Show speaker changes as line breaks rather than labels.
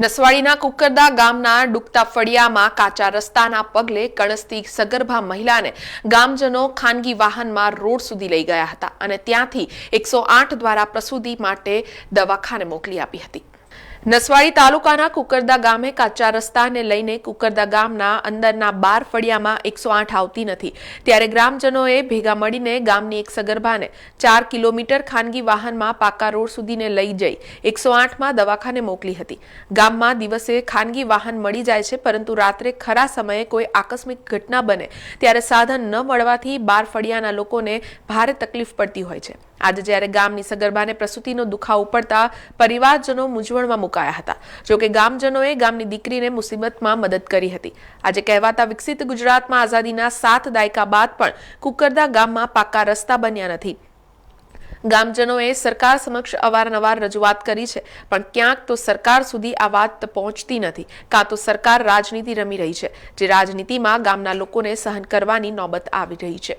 નસવાડીના કુકરદા ગામના ડુકતા ફળિયામાં કાચા રસ્તાના પગલે કણસતી સગર્ભા મહિલાને ગામજનો ખાનગી વાહનમાં રોડ સુધી લઈ ગયા હતા અને ત્યાંથી એકસો દ્વારા પ્રસૂતિ માટે દવાખાને મોકલી આપી હતી. નસવાડી તાલુકાના કુકરદા ગામે કાચા રસ્તાને લઈને કુકરદા ગામના અંદરના બાર ફળિયામાં એકસો આઠ આવતી નથી. ત્યારે ગ્રામજનોએ ભેગા મળીને ગામની એક સગર્ભાને ચાર કિલોમીટર ખાનગી વાહનમાં પાકા રોડ સુધીને લઈ જઈ એકસો આઠમાં દવાખાને મોકલી હતી. ગામમાં દિવસે ખાનગી વાહન મળી જાય છે, પરંતુ રાત્રે ખરા સમયે કોઈ આકસ્મિક ઘટના બને ત્યારે સાધન ન મળવાથી બાર ફળિયાના લોકોને ભારે તકલીફ પડતી હોય છે. આજે જ્યારે ગામની સગર્ભાને પ્રસૂતિનો દુખાવો પડતા પરિવારજનો મૂંઝવણમાં મુકાયા હતા. જોકે ગામજનોએ ગામની દીકરીને મુસીબતમાં મદદ કરી હતી. આજે કહેવાતા વિકસિત ગુજરાતમાં આઝાદીના સાત દાયકા બાદ પણ કુકરદા ગામમાં પાકા રસ્તા બન્યા નથી. ગામજનોએ સરકાર સમક્ષ અવારનવાર રજૂઆત કરી છે, પણ ક્યાંક તો સરકાર સુધી આ વાત પહોંચતી નથી, કાં તો સરકાર રાજનીતિ રમી રહી છે, જે રાજનીતિમાં ગામના લોકોને સહન કરવાની નોબત આવી રહી છે.